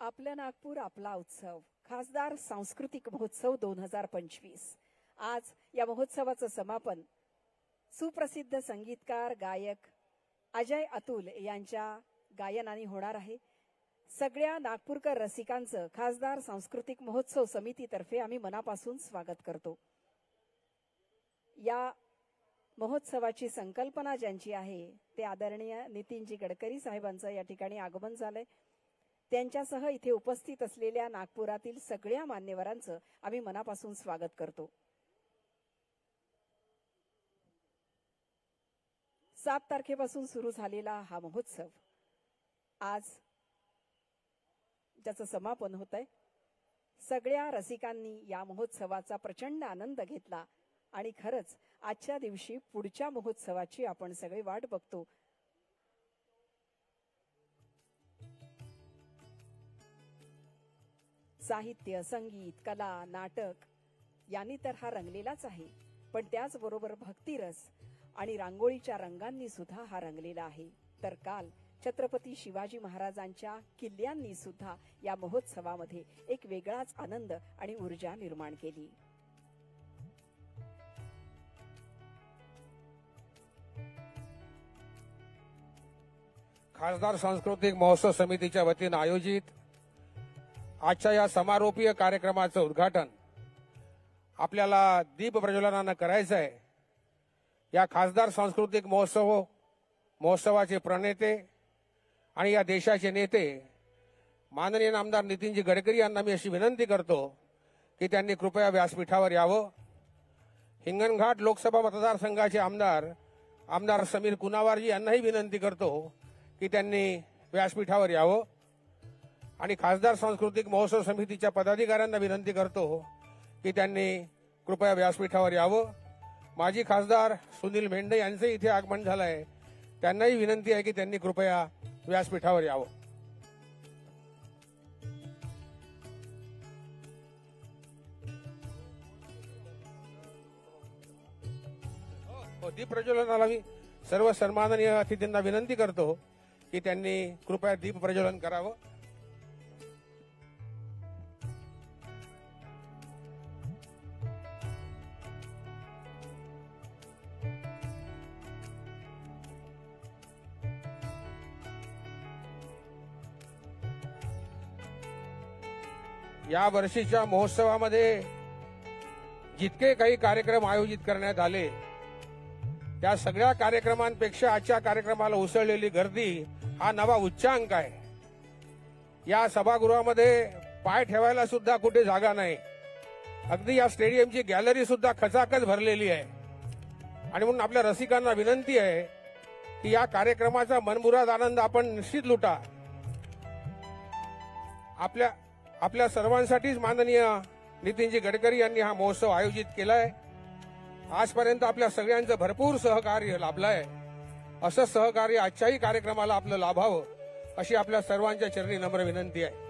आपलं नागपूर आपला उत्सव. खासदार सांस्कृतिक महोत्सव दोन हजार पंचवीस. आज या महोत्सवाचं समापन. सुप्रसिद्ध संगीतकार गायक अजय अतुल यांच्या गायनाने होणार आहे. सगळ्या नागपूरकर रसिकांचं खासदार सांस्कृतिक महोत्सव समितीतर्फे आम्ही मनापासून स्वागत करतो. या महोत्सवाची संकल्पना ज्यांची आहे ते आदरणीय नितीनजी गडकरी साहेबांचं या ठिकाणी आगमन झालंय. त्यांच्यासह इथे उपस्थित असलेल्या नागपुरातील सगळ्या मान्यवरांचं आम्ही मनापासून स्वागत करतो. सात तारखेपासून सुरू झालेला हा महोत्सव आज ज्याचं समापन होत आहे सगळ्या रसिकांनी या महोत्सवाचा प्रचंड आनंद घेतला आणि खरंच आजच्या दिवशी पुढच्या महोत्सवाची आपण सगळे वाट बघतो. साहित्य संगीत कला नाटक यांनी तर हा रंगलेलाच आहे. पण त्याचबरोबर भक्तिरस आणि रांगोळीच्या रंगांनी सुद्धा हा रंगलेला आहे. तर काल छत्रपती शिवाजी महाराजांच्या किल्ल्यांनी सुद्धा या महोत्सवामध्ये एक वेगळाच आनंद आणि ऊर्जा निर्माण केली. खासदार सांस्कृतिक महोत्सव समितीच्या वतीनं आयोजित आजच्या या समारोपीय कार्यक्रमाचं उद्घाटन आपल्याला दीप प्रज्वलनानं करायचं आहे या खासदार सांस्कृतिक महोत्सव महोत्सवाचे प्रणेते आणि या देशाचे नेते माननीय आमदार नितीनजी गडकरी यांना मी अशी विनंती करतो की त्यांनी कृपया व्यासपीठावर यावं. हिंगणघाट लोकसभा मतदारसंघाचे आमदार आमदार समीर कुनावारजी यांनाही विनंती करतो की त्यांनी व्यासपीठावर यावं. आणि खासदार सांस्कृतिक महोत्सव समितीच्या पदाधिकाऱ्यांना विनंती करतो की त्यांनी कृपया व्यासपीठावर यावं. माजी खासदार सुनील मेंढे यांचं इथे आगमन झालं आहे त्यांनाही विनंती आहे की त्यांनी कृपया व्यासपीठावर यावं. हो, हो दीप प्रज्वलनाला मी सर्व सन्माननीय अतिथींना विनंती करतो की त्यांनी कृपया दीप प्रज्वलन करावं. या वर्षीच्या महोत्सवामध्ये जितके काही कार्यक्रम आयोजित करण्यात आले त्या सगळ्या कार्यक्रमांपेक्षा आजच्या कार्यक्रमाला उसळलेली गर्दी हा नवा उच्चांक आहे. या सभागृहामध्ये पाय ठेवायला सुद्धा कुठे जागा नाही. अगदी या स्टेडियमची गॅलरी सुद्धा खचाखच भरलेली आहे. आणि म्हणून आपल्या रसिकांना विनंती आहे की या कार्यक्रमाचा मनमुराद आनंद आपण निश्चित लुटा. आपल्या आपल्या सर्वांसाठीच माननीय नितीनजी गडकरी यांनी हा महोत्सव आयोजित केलाय. आजपर्यंत आपल्या सगळ्यांचं भरपूर सहकार्य लाभलंय. असं सहकार्य आजच्याही कार्यक्रमाला आपलं लाभावं अशी आपल्या सर्वांच्या चरणी नम्र विनंती आहे.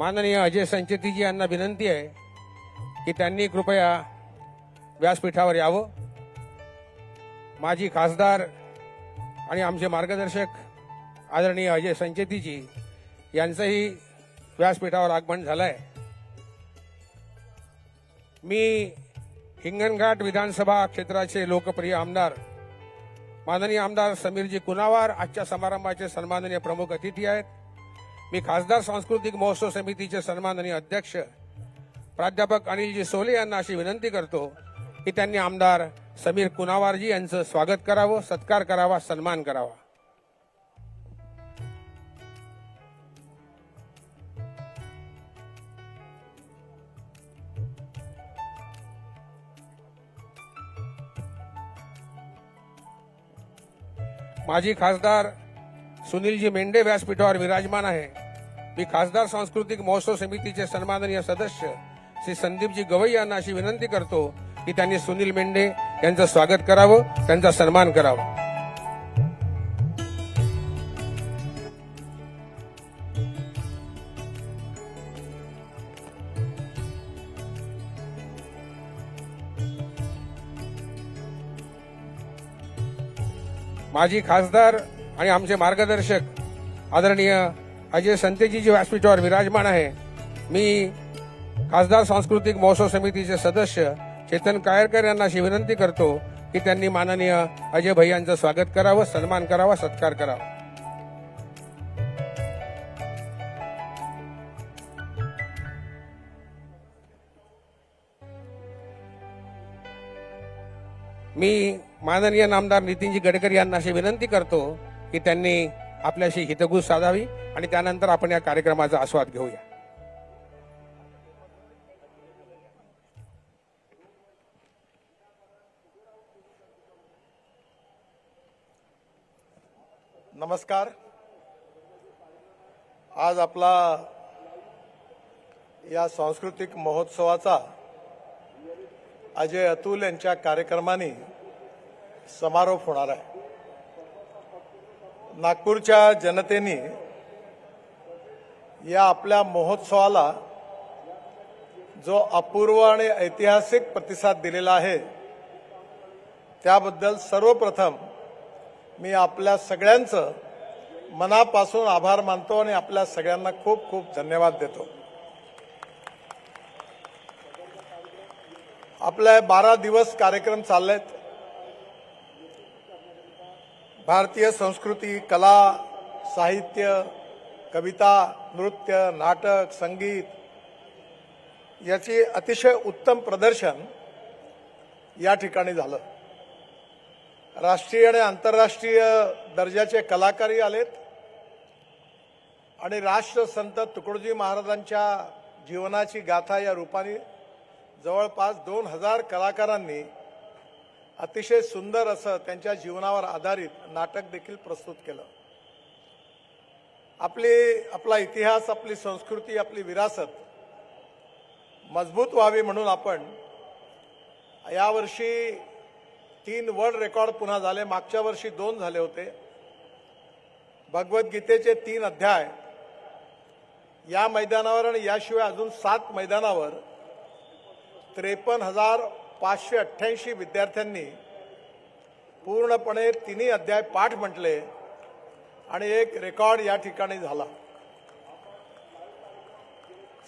माननीय अजय संचेतीजी यांना विनंती आहे की त्यांनी कृपया व्यासपीठावर यावं. माजी खासदार आणि आमचे मार्गदर्शक आदरणीय अजय संचेतीजी यांचंही व्यासपीठावर आगमन झालं आहे मी हिंगणघाट विधानसभा क्षेत्राचे लोकप्रिय आमदार माननीय आमदार समीरजी कुनावार आजच्या समारंभाचे सन्माननीय प्रमुख अतिथी आहेत. मी खासदार सांस्कृतिक महोत्सव समितीचे सन्माननीय अध्यक्ष प्राध्यापक अनिलजी सोले यांना अशी विनंती करतो की त्यांनी आमदार समीर कुनावारजी यांचं स्वागत करावं सत्कार करावा सन्मान करावा. माजी खासदार सुनीलजी मेंढे व्यासपीठावर विराजमान आहे. मी खासदार सांस्कृतिक महोत्सव समितीचे सन्माननीय सदस्य श्री संदीपजी गवई यांना अशी विनंती करतो की त्यांनी सुनील मेंढे यांचं स्वागत करावं त्यांचा सन्मान करावा. माजी खासदार आणि आमचे मार्गदर्शक आदरणीय अजय संतेजी जी व्यासपीठावर विराजमान आहे मी खासदार सांस्कृतिक महोत्सव समितीचे सदस्य चेतन कायरकर यांना अशी विनंती करतो की त्यांनी माननीय अजय भैयांचं स्वागत करावं सन्मान करावा सत्कार करावा. मी माननीय नामदार नितीनजी गडकरी यांना अशी विनंती करतो की त्यांनी आपल्याशी हितगुज साधावी आणि त्यानंतर आपण या कार्यक्रमाचा आस्वाद घेऊया. नमस्कार. आज आपला या सांस्कृतिक महोत्सवाचा अजय अतुल यांच्या कार्यक्रमाने समारोप होणार आहे. नागपूरच्या जनतेने या आपल्या महोत्सवाला जो अपूर्व आणि ऐतिहासिक प्रतिसाद दिलेला आहे त्याबद्दल सर्वप्रथम मी आपल्या सगळ्यांचं मनापासून आभार मानतो आणि आपल्या सगळ्यांना खूप खूप धन्यवाद देतो. आपले बारा दिवस कार्यक्रम चाललेत. भारतीय संस्कृती कला साहित्य कविता नृत्य नाटक संगीत याची अतिशय उत्तम प्रदर्शन या ठिकाणी झालं. राष्ट्रीय आणि आंतरराष्ट्रीय दर्जाचे कलाकारही आलेत आणि राष्ट्रसंत तुकडोजी महाराजांच्या जीवनाची गाथा या रूपाने जवळपास दोन हजार कलाकारांनी अतिशय सुंदर असं त्यांच्या जीवनावर आधारित नाटक देखील प्रस्तुत केलं. आपली आपला इतिहास आपली संस्कृती आपली विरासत मजबूत व्हावी म्हणून आपण यावर्षी तीन वर्ल्ड रेकॉर्ड पुन्हा झाले. मागच्या वर्षी दोन झाले होते. भगवद्गीतेचे तीन अध्याय. या मैदानावर आणि याशिवाय अजून सात मैदानावर त्रेपन्न हजार पाचशे अठ्ठ्याऐंशी विद्यार्थ्यांनी पूर्णपणे तिन्ही अध्याय पाठ म्हटले आणि एक रेकॉर्ड या ठिकाणी झाला.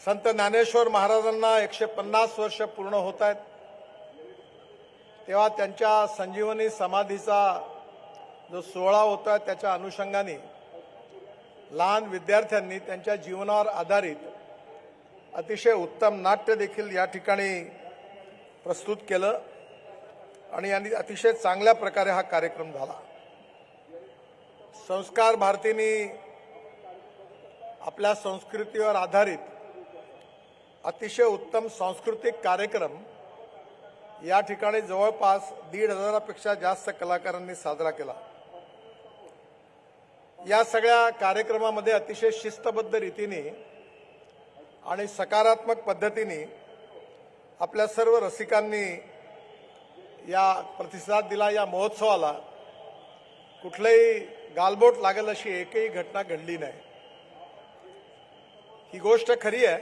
संत ज्ञानेश्वर महाराजांना एकशे पन्नास वर्ष पूर्ण होत आहेत. तेव्हा त्यांच्या संजीवनी समाधीचा जो सोहळा होता त्याच्या अनुषंगाने लहान विद्यार्थ्यांनी त्यांच्या जीवनावर आधारित अतिशय उत्तम नाट्य देखील या ठिकाणी प्रस्तुत केलं आणि यांनी अतिशय चांगल्या प्रकारे हा कार्यक्रम झाला. संस्कार भारतीने आपल्या संस्कृतीवर आधारित अतिशय उत्तम सांस्कृतिक कार्यक्रम या ठिकाणी जवळपास दीड हजारापेक्षा जास्त कलाकारांनी साजरा केला. या सगळ्या कार्यक्रमामध्ये अतिशय शिस्तबद्ध रीतीने आणि सकारात्मक पद्धतीने आपल्या सर्व रसिकांनी या प्रतिसाद दिला या महोत्सवाला. कुठलंही गालबोट लागेल अशी एकही घटना घडली नाही. ही गोष्ट खरी आहे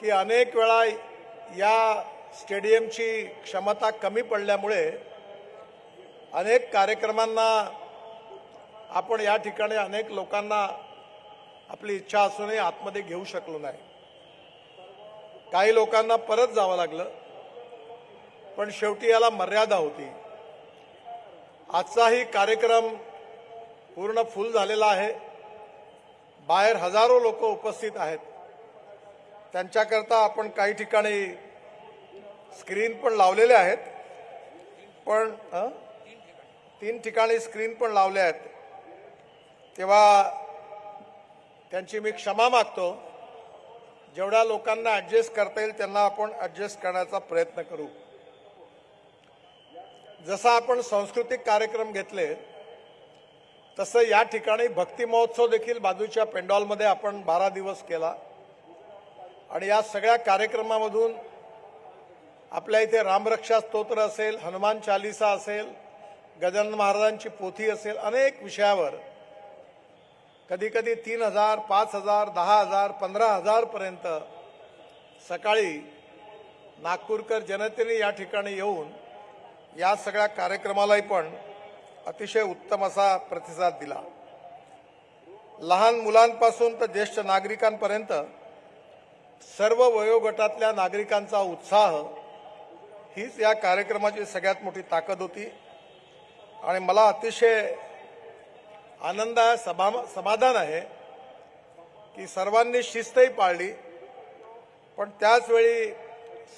की अनेक वेळा या स्टेडियमची क्षमता कमी पडल्यामुळे अनेक कार्यक्रमांना आपण या ठिकाणी अनेक लोकांना आपली इच्छा असूनही आतमध्ये घेऊ शकलो नाही. काही लोकांना परत जावं लागलं पण शेवटी याला मर्यादा होती. आजचाही कार्यक्रम पूर्ण फुल झालेला आहे. बाहेर हजारो लोक उपस्थित आहेत. त्यांच्याकरता आपण काही ठिकाणी स्क्रीन पण लावलेले आहेत. पण तीन ठिकाणी स्क्रीन पण लावले आहेत. तेव्हा त्यांची मी क्षमा मागतो. जेवढ्या लोकांना ॲडजस्ट करता येईल त्यांना आपण ॲडजस्ट करण्याचा प्रयत्न करू. जसा आपण सांस्कृतिक कार्यक्रम घेतले तसं या ठिकाणी भक्ती महोत्सव देखील बाजूच्या पेंडॉलमध्ये आपण बारा दिवस केला. आणि या सगळ्या कार्यक्रमामधून आपल्या इथे रामरक्षा स्तोत्र असेल हनुमान चालिसा असेल गजानन महाराजांची पोथी असेल अनेक विषयावर कधी कधी तीन हजार पाच हजार दहा हजार पंधरा हजारपर्यंत सकाळी नागपूरकर जनतेने या ठिकाणी येऊन या सगळ्या कार्यक्रमालाही पण अतिशय उत्तम असा प्रतिसाद दिला. लहान मुलांपासून तर ज्येष्ठ नागरिकांपर्यंत सर्व वयोगटातल्या नागरिकांचा उत्साह हीच या कार्यक्रमाची सगळ्यात मोठी ताकद होती. आणि मला अतिशय आनंद आहे सभा समाधान आहे की सर्वांनी शिस्तही पाळली. पण त्याचवेळी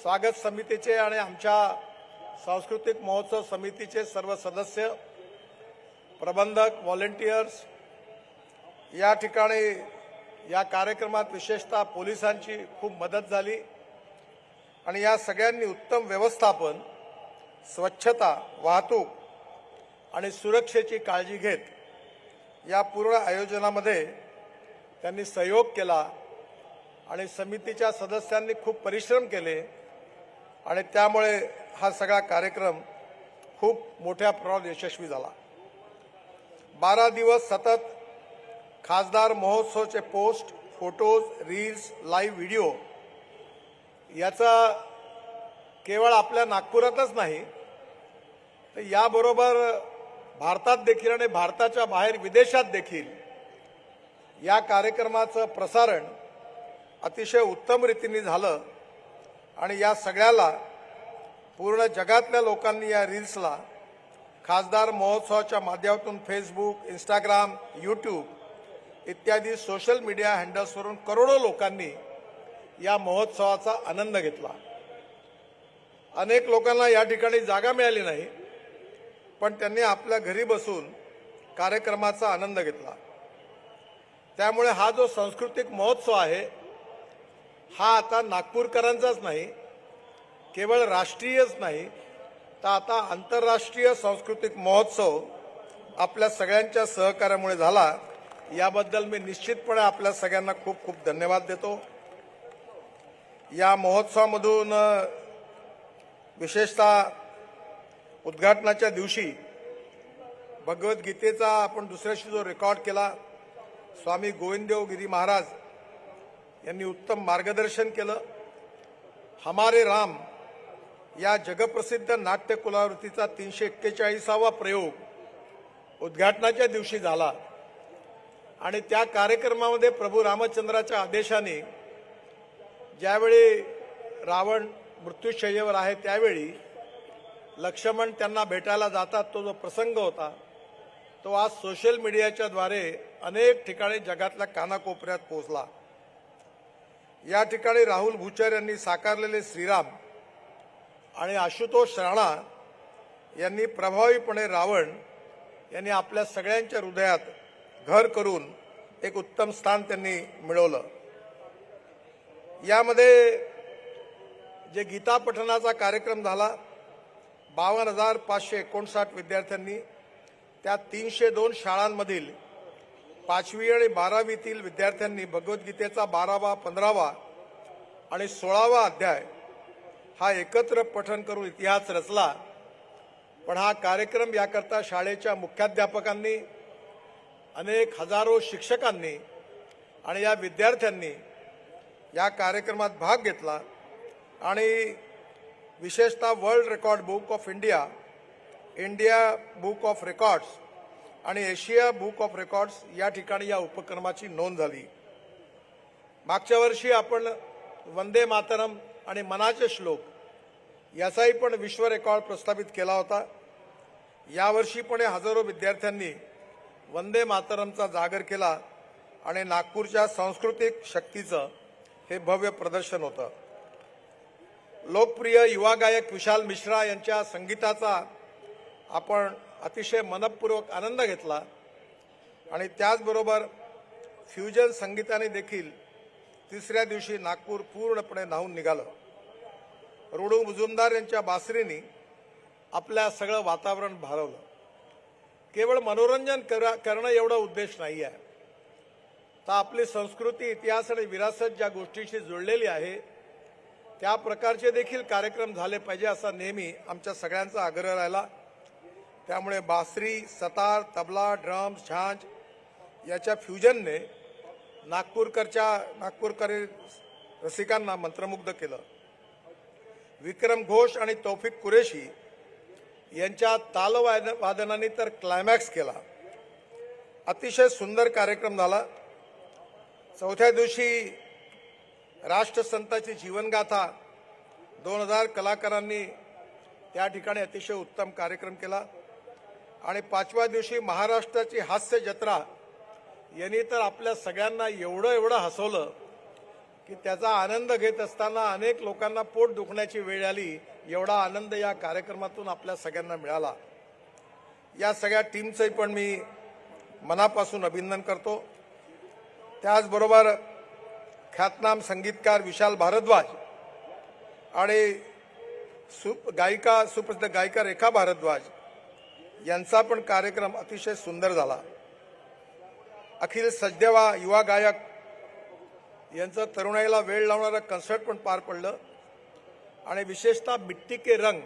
स्वागत समितीचे आणि आमच्या सांस्कृतिक महोत्सव समितीचे सर्व सदस्य प्रबंधक व्हॉलेंटियर्स या ठिकाणी या कार्यक्रमात विशेषतः पोलिसांची खूप मदत झाली आणि या सगळ्यांनी उत्तम व्यवस्थापन स्वच्छता वाहतूक आणि सुरक्षेची काळजी घेत या पूर्ण आयोजनामध्ये त्यांनी सहयोग केला आणि समितीच्या सदस्यांनी खूप परिश्रम केले आणि त्यामुळे हा सगळा कार्यक्रम खूप मोठ्या प्रमाणात यशस्वी झाला. बारा दिवस सतत खासदार महोत्सवचे post photos reels live video याचा केवळ आपल्या नागपुरातच नाही तर याबरोबर भारतात देखील आणि भारताच्या बाहेर विदेशात देखील या कार्यक्रमाचं प्रसारण अतिशय उत्तम रीतीने झालं आणि या सगळ्याला पूर्ण जगातल्या लोकांनी या रील्सला खासदार महोत्सवाच्या माध्यमातून फेसबुक इंस्टाग्राम यूट्यूब इत्यादी सोशल मीडिया हँडल्सवरून करोडो लोकांनी या महोत्सवाचा आनंद घेतला. अनेक लोकांना या ठिकाणी जागा मिळाली नाही. पण त्यांनी आपल्या घरी बसून कार्यक्रमाचा आनंद घेतला. त्यामुळे हा जो सांस्कृतिक महोत्सव आहे हा आता नागपूरकरांचाच नाही केवळ राष्ट्रीयच नाही तर आता आंतरराष्ट्रीय सांस्कृतिक महोत्सव आपल्या सगळ्यांच्या सहकार्यामुळे झाला. याबद्दल मी निश्चितपणे आपल्या सगळ्यांना खूप खूप धन्यवाद देतो. या महोत्सवामधून विशेषतः उद्घाटनाच्या दिवशी भगवद्गीतेचा आपण दुसऱ्याशी जो रेकॉर्ड केला स्वामी गोविंददेव गिरी महाराज यांनी उत्तम मार्गदर्शन केलं. हमारे राम या जगप्रसिद्ध नाट्य कुलावृत्तीचा तीनशे एक्केचाळीसावा प्रयोग उद्घाटनाच्या दिवशी झाला. आणि त्या कार्यक्रमामध्ये प्रभू रामचंद्राच्या आदेशाने ज्यावेळी रावण मृत्यूशय्येवर आहे त्यावेळी लक्ष्मण त्यांना भेटायला जातात तो जो प्रसंग होता तो आज सोशल मीडियाच्या द्वारे अनेक ठिकाणी जगातल्या कानाकोपऱ्यात पोहोचला. या ठिकाणी राहुल भुचर यांनी साकारलेले श्रीराम आणि आशुतोष राणा यांनी प्रभावीपणे रावण यांनी आपल्या सगळ्यांच्या हृदयात घर करून एक उत्तम स्थान त्यांनी मिळवलं. यामध्ये जे गीता पठणाचा कार्यक्रम झाला बावन्न हजार पाचशे एकोणसाठ विद्यार्थ्यांनी त्या तीनशे दोन शाळांमधील पाचवी आणि बारावीतील विद्यार्थ्यांनी भगवद्गीतेचा बारावा पंधरावा आणि सोळावा अध्याय हा एकत्र पठन करून इतिहास रचला. पण हा कार्यक्रम याकरता शाळेच्या मुख्याध्यापकांनी अनेक हजारो शिक्षकांनी आणि या विद्यार्थ्यांनी या कार्यक्रमात भाग घेतला आणि विशेषतः world record book of India India book of records आणि एशिया बुक ऑफ रेकॉर्ड्स या ठिकाणी या उपक्रमाची नोंद झाली. मागच्या वर्षी आपण वंदे मातरम आणि मनाचे श्लोक याचाही पण विश्व रेकॉर्ड प्रस्थापित केला होता. यावर्षी पण या हजारो विद्यार्थ्यांनी वंदे मातरमचा जागर केला आणि नागपूरच्या सांस्कृतिक शक्तीचं हे भव्य प्रदर्शन होतं. लोकप्रिय युवा गायक विशाल मिश्रा यांच्या संगीताचा आपण अतिशय मनपूर्वक आनंद घेतला. आणि त्याचबरोबर फ्युजन संगीताने देखील तिसऱ्या दिवशी नागपूर पूर्णपणे न्हावून निघालं. रुडू मुजुमदार यांच्या बासरीनी आपल्या सगळं वातावरण भारवलं केवळ मनोरंजन करा करणं एवढा उद्देश नाही आहे. तर आपली संस्कृती इतिहास आणि विरासत ज्या गोष्टीशी जुळलेली आहे त्या प्रकारचे देखील कार्यक्रम झाले पाहिजे असा नेहमी आमच्या सगळ्यांचा आग्रह राहिला. त्यामुळे बासरी सतार तबला ड्रम्स झांज याच्या फ्युजनने नागपूरकरच्या नागपूरकर रसिकांना मंत्रमुग्ध केलं. विक्रम घोष आणि तौफिक कुरेशी यांच्या तालवाद वादनाने तर क्लायमॅक्स केला. अतिशय सुंदर कार्यक्रम झाला. चौथ्या दिवशी राष्ट्रसंताची जीवनगाथा दोन हजार कलाकारांनी त्या ठिकाणी अतिशय उत्तम कार्यक्रम केला. आणि पाचव्या दिवशी महाराष्ट्राची हास्य जत्रा यांनी तर आपल्या सगळ्यांना एवढं एवढं हसवलं की त्याचा आनंद घेत असताना अनेक लोकांना पोट दुखण्याची वेळ आली. एवढा आनंद या कार्यक्रमातून आपल्या सगळ्यांना मिळाला. या सगळ्या टीमचंही पण मी मनापासून अभिनंदन करतो. त्याचबरोबर ख्यातनाम संगीतकार विशाल भारद्वाज आणि सु गायिका सुप्रसिद्ध गायिका रेखा भारद्वाज यांचा पण कार्यक्रम अतिशय सुंदर झाला. अखिल सजदेवा युवा गायक यांचं तरुणाईला वेळ लावणारं कन्सर्ट पण पार पडलं. आणि विशेषतः मिट्टी के रंग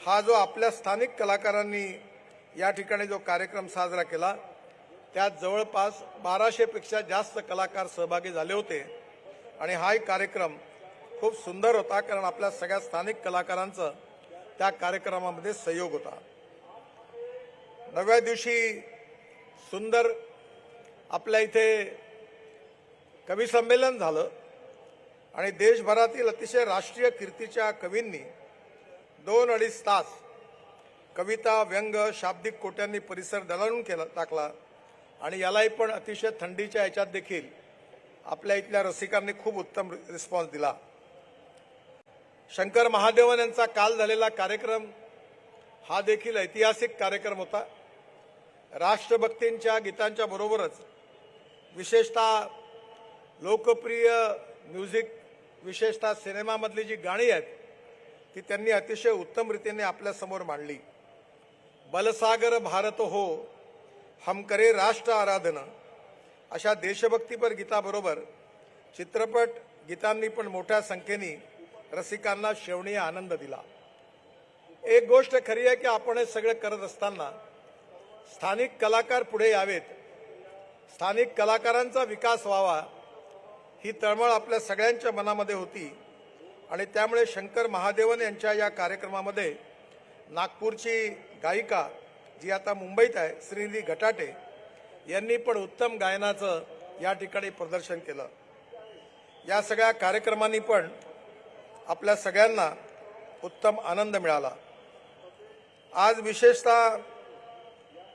हा जो आपल्या स्थानिक कलाकारांनी या ठिकाणी जो कार्यक्रम साजरा केला त्यात जवळपास बाराशेपेक्षा जास्त कलाकार सहभागी झाले होते. आणि हाही कार्यक्रम खूप सुंदर होता कारण आपल्या सगळ्या स्थानिक कलाकारांचं त्या कार्यक्रमामध्ये सहयोग होता. नवव्या दिवशी सुंदर आपल्या इथे कवी संमेलन झालं. आणि देशभरातील अतिशय राष्ट्रीय कीर्तीच्या कवींनी दोन अडीच तास कविता व्यंग शाब्दिक कोट्यांनी परिसर दलालून केला टाकला. आणि यालाही पण अतिशय थंडीच्या याच्यात देखील आपल्या इथल्या रसिकांनी खूप उत्तम रिस्पॉन्स दिला. शंकर महादेवन यांचा काल झालेला कार्यक्रम हा देखील ऐतिहासिक कार्यक्रम होता. राष्ट्रभक्तींच्या गीतांच्या बरोबरच विशेषतः लोकप्रिय म्युझिक विशेषतः सिनेमामधली जी गाणी आहेत ती त्यांनी अतिशय उत्तम रीतीने आपल्यासमोर मांडली. बलसागर भारत हो हम करे राष्ट्र आराधना. अशा देशभक्तीपर गीताबरोबर चित्रपट गीतांनी पण मोठ्या संख्येने रसिकांना शेवणीय आनंद दिला. एक गोष्ट खरी आहे की आपण हे सगळं करत असताना स्थानिक कलाकार पुढे यावेत. स्थानिक कलाकारांचा विकास व्हावा ही तळमळ आपल्या सगळ्यांच्या मनामध्ये होती आणि त्यामुळे शंकर महादेवन यांच्या या कार्यक्रमामध्ये नागपूरची गायिका जी आता मुंबईत आहे श्रीनिधी घटाटे यांनी पण उत्तम गायनाचं या ठिकाणी प्रदर्शन केलं. या सगळ्या कार्यक्रमांनी पण आपल्या सगळ्यांना उत्तम आनंद मिळाला. आज विशेषतः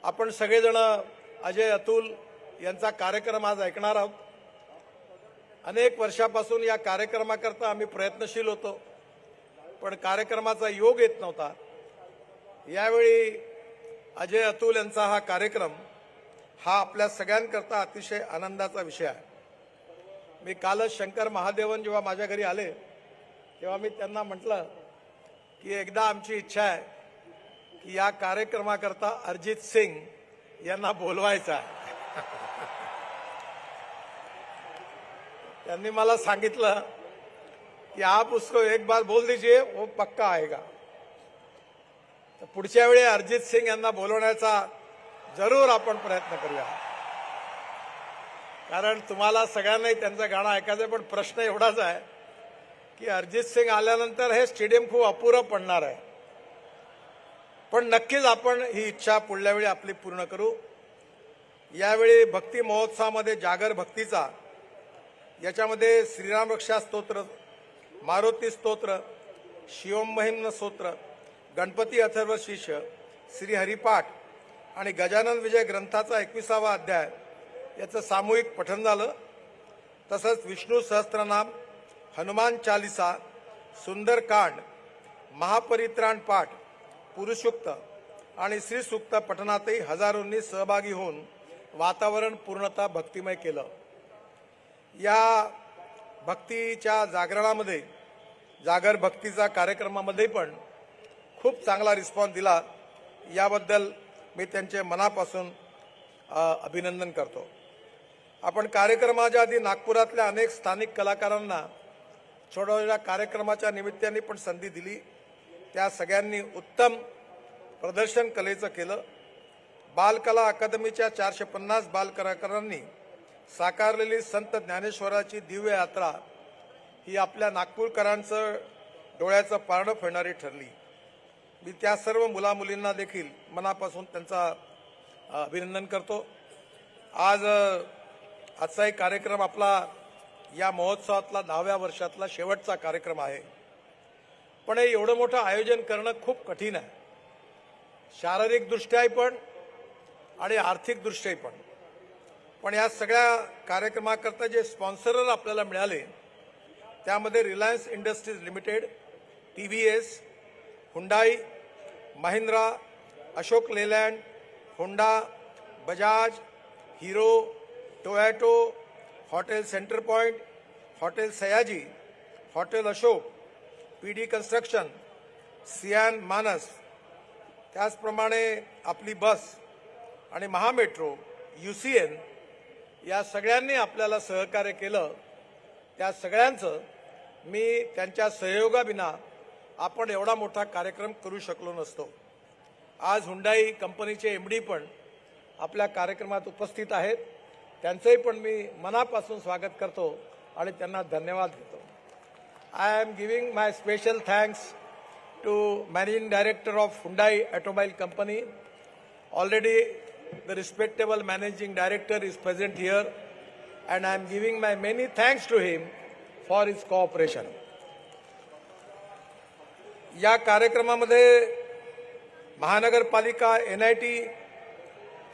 आपण सगळेजण अजय अतुल यांचा कार्यक्रम आज ऐकणार आहोत. अनेक वर्षापासून या कार्यक्रमाकरता आम्ही प्रयत्नशील होतो पण कार्यक्रमाचा योग येत नव्हता. यावेळी अजय अतुल यांचा हा कार्यक्रम हा आपल्या सगळ्यांकरता अतिशय आनंदाचा विषय आहे. मी कालच शंकर महादेवन जेव्हा माझ्या घरी आले तेव्हा मी त्यांना म्हटलं की एकदा आमची इच्छा आहे की या कार्यक्रमाकरता अरिजित सिंग यांना बोलवायचं आहे. त्यांनी मला सांगितलं की आप उसको एक बार बोल दीजिए वो पक्का आएगा. तर पुढच्या वेळी अरिजित सिंग यांना बोलवण्याचा जरूर आपण प्रयत्न करूया. कारण तुम्हाला सगळ्यांनाही त्यांचं गाणं ऐकायचं पण प्रश्न एवढाच आहे की अरिजित सिंग आल्यानंतर हे स्टेडियम खूप अपुरं पडणार आहे. पण नक्कीच आपण ही इच्छा पुढल्या वेळी आपली पूर्ण करू. यावेळी भक्ती महोत्सवामध्ये जागर भक्तीचा याच्यामध्ये श्रीराम रक्षा स्तोत्र मारुती स्तोत्र शिवमहिम्न स्तोत्र गणपती अथर्व शिष्य श्री हरिपाठ आणि गजानन विजय ग्रंथाचा एकविसावा अध्याय याचं सामूहिक पठण झालं. तसंच विष्णू सहस्त्रनाम हनुमान चालिसा सुंदरकांड महापरित्राण पाठ पुरुषुक्त आणि श्रीसूक्त पठणातही हजारोंनी सहभागी होऊन वातावरण पूर्णतः भक्तिमय केलं. या भक्तीच्या जागरणामध्ये जागर भक्तीचा कार्यक्रमामध्ये पण खूप चांगला रिस्पॉन्स दिला. याबद्दल मी त्यांचे मनापासून अभिनंदन करतो. आपण कार्यक्रमाच्या आधी नागपुरातल्या अनेक स्थानिक कलाकारांना छोट्या कार्यक्रमाच्या निमित्ताने पण संधी दिली. त्या सगळ्यांनी उत्तम प्रदर्शन कलेचं केलं. बालकला अकादमीच्या चारशे पन्नास बालकलाकारांनी साकारलेली संत ज्ञानेश्वराची दिव्य यात्रा ही आपल्या नागपूरकरांचं डोळ्याचं पारणं फेडणारी ठरली. मी त्या सर्व मुलामुलींना देखील मनापासून त्यांचा अभिनंदन करतो. आज आजचा एक कार्यक्रम आपला या महोत्सवातला दहाव्या वर्षातला शेवटचा कार्यक्रम आहे. पण हे एवढं मोठं आयोजन करणं खूप कठीण आहे. शारीरिकदृष्ट्याही पण आणि आर्थिकदृष्ट्याही पण. पण या सगळ्या कार्यक्रमाकरता जे स्पॉन्सरर आपल्याला मिळाले त्यामध्ये Reliance Industries Limited T V S Hyundai Mahindra Ashok Leyland Honda Bajaj Hero Toyota hotel Centre Point hotel Sayaji hotel Ashok P D construction Siyan Manas त्याचप्रमाणे आपली बस आणि महामेट्रो यू सी एन या सगळ्यांनी आपल्याला सहकार्य केलं. त्या सगळ्यांचं मी त्यांच्या सहयोगाविना आपण एवढा मोठा कार्यक्रम करू शकलो नसतो. आज हुंडाई कंपनीचे एम डी पण आपल्या कार्यक्रमात उपस्थित आहेत. त्यांचंही पण मी मनापासून स्वागत करतो आणि त्यांना धन्यवाद देतो. I am giving my special thanks to managing director of Hyundai automobile company already the respectable managing director is present here and I am giving my many thanks to him for his cooperation. या कार्यक्रमामध्ये महानगरपालिका N I T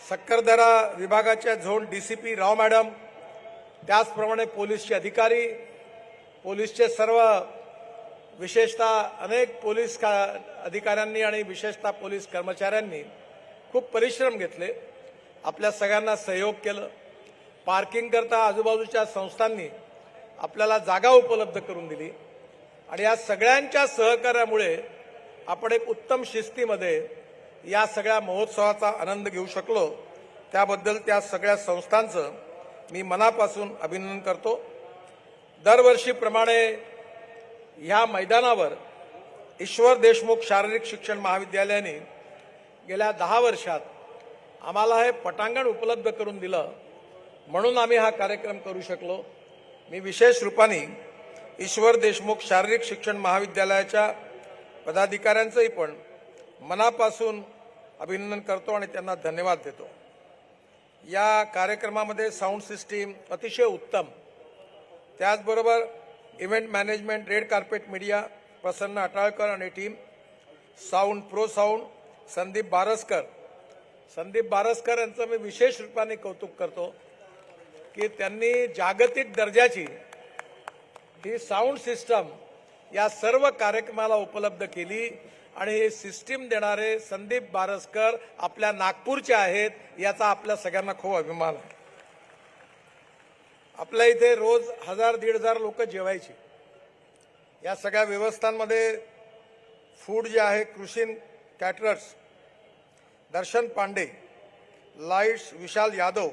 Sakkardara विभागाच्या zone D C P Rao madam त्याचप्रमाणे पोलीसचे अधिकारी पोलीसचे सर्व विशेषतः अनेक पोलीस का अधिकाऱ्यांनी आणि विशेषतः पोलीस कर्मचाऱ्यांनी खूप परिश्रम घेतले. आपल्या सगळ्यांना सहयोग केलं. पार्किंग करता आजूबाजूच्या संस्थांनी आपल्याला जागा उपलब्ध करून दिली. आणि या सगळ्यांच्या सहकार्यामुळे आपण एक उत्तम शिस्तीमध्ये या सगळ्या महोत्सवाचा आनंद घेऊ शकलो. त्याबद्दल त्या सगळ्या संस्थांचं मी मनापासून अभिनंदन करतो. दरवर्षीप्रमाणे ह्या मैदानावर ईश्वर देशमुख शारीरिक शिक्षण महाविद्यालयाने गेल्या दहा वर्षात आम्हाला हे पटांगण उपलब्ध करून दिलं. म्हणून आम्ही हा कार्यक्रम करू शकलो. मी विशेष रूपाने ईश्वर देशमुख शारीरिक शिक्षण महाविद्यालयाच्या पदाधिकाऱ्यांचंही पण मनापासून अभिनंदन करतो आणि त्यांना धन्यवाद देतो. या कार्यक्रमामध्ये साऊंड सिस्टीम अतिशय उत्तम. त्याचबरोबर event management red carpet media Prasanna Atalkar आणि team sound pro sound Sandeep Baraskar. Sandeep Baraskar यांचं मी विशेष रूपाने कौतुक करतो की त्यांनी जागतिक दर्जाची ही साऊंड सिस्टम या सर्व कार्यक्रमाला उपलब्ध केली आणि हे सिस्टीम देणारे संदीप बारसकर आपल्या नागपूरचे आहेत याचा आपल्या सगळ्यांना खूप अभिमान आहे. आपल्या इथे रोज हजार दीड हजार लोक जेवायची. या सगळ्या व्यवस्थांमध्ये फूड जे आहे Krishin caterers Darshan Pande lights Vishal Yadav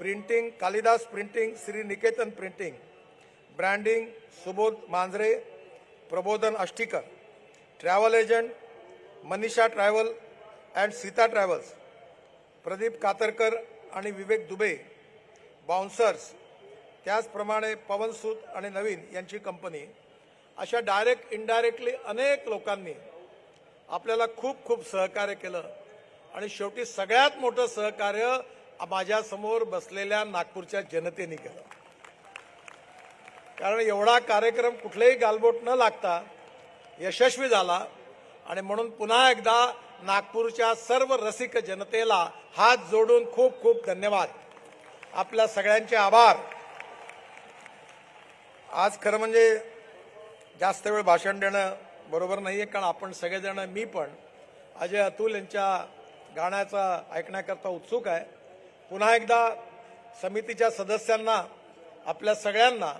printing Kalidas printing Shri Niketan printing branding Subodh Manjare Prabodhan Ashtikar travel agent Manisha travel and Sita travels Pradeep Katarkar आणि विवेक दुबे बाउन्सर्स त्याचप्रमाणे पवनसूत आणि नवीन यांची कंपनी. अशा डायरेक्ट इनडायरेक्टली अनेक लोकांनी आपल्याला खूप खूप सहकार्य केलं आणि शेवटी सगळ्यात मोठं सहकार्य माझ्यासमोर बसलेल्या नागपूरच्या जनतेने केलं. कारण एवढा कार्यक्रम कुठलेही गालबोट न लागता यशस्वी झाला आणि म्हणून पुन्हा एकदा नागपूरच्या सर्व रसिक जनतेला हात जोडून खूप खूप धन्यवाद. आपल्या सगळ्यांचे आभार. आज खरं म्हणजे जास्त वेळ भाषण देणं बरोबर नाही आहे कारण आपण सगळेजण मी पण अजय अतुल यांच्या गाण्याचा ऐकण्याकरता उत्सुक आहे. पुन्हा एकदा समितीच्या सदस्यांना आपल्या सगळ्यांना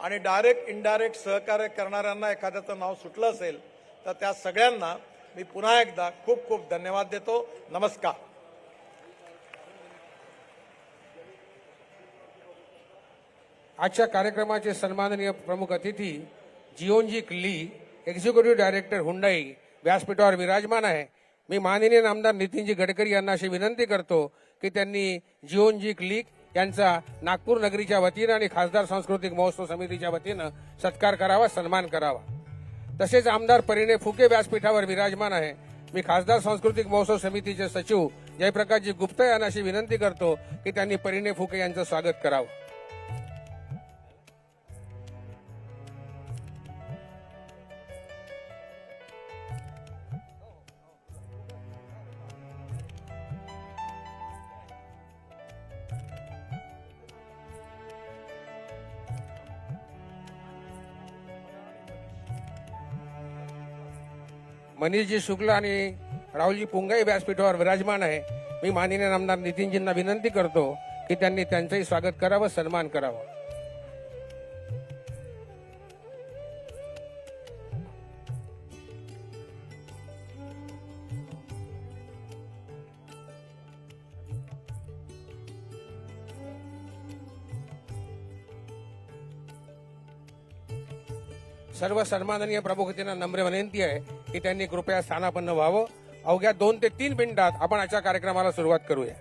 आणि डायरेक्ट इनडायरेक्ट सहकार्य करणाऱ्यांना एखाद्याचं नाव सुटलं असेल तर त्या सगळ्यांना मी पुन्हा एकदा खूप खूप धन्यवाद देतो. नमस्कार. आजच्या कार्यक्रमाचे सन्माननीय प्रमुख अतिथी Jeongji Lee executive director Hyundai व्यासपीठावर विराजमान आहे. मी माननीय आमदार नितीनजी गडकरी यांना अशी विनंती करतो की त्यांनी जिओनजी क्लिक यांचा नागपूर नगरीच्या वतीनं आणि खासदार सांस्कृतिक महोत्सव समितीच्या वतीनं सत्कार करावा सन्मान करावा. तसेच आमदार परिणय फुके व्यासपीठावर विराजमान आहे. मी खासदार सांस्कृतिक महोत्सव समितीचे सचिव जयप्रकाशजी गुप्ता यांना अशी विनंती करतो की त्यांनी परिणय फुके यांचं स्वागत करावं. मनीषजी शुक्ल आणि राहुलजी पुंगाई व्यासपीठावर विराजमान आहे. मी माननीय आमदार नितीनजींना विनंती करतो की त्यांनी त्यांचंही स्वागत करावं सन्मान करावा. सर्व सन्माननीय प्रमुखतेना नम्र विनंती आहे. की त्यांनी कृपया स्थानापन्न व्हावं. अवघ्या दोन ते तीन मिनिटात आपण अशा कार्यक्रमाला सुरुवात करूया.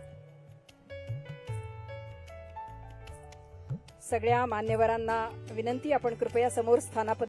सगळ्या मान्यवरांना विनंती आपण कृपया समोर स्थानापन्न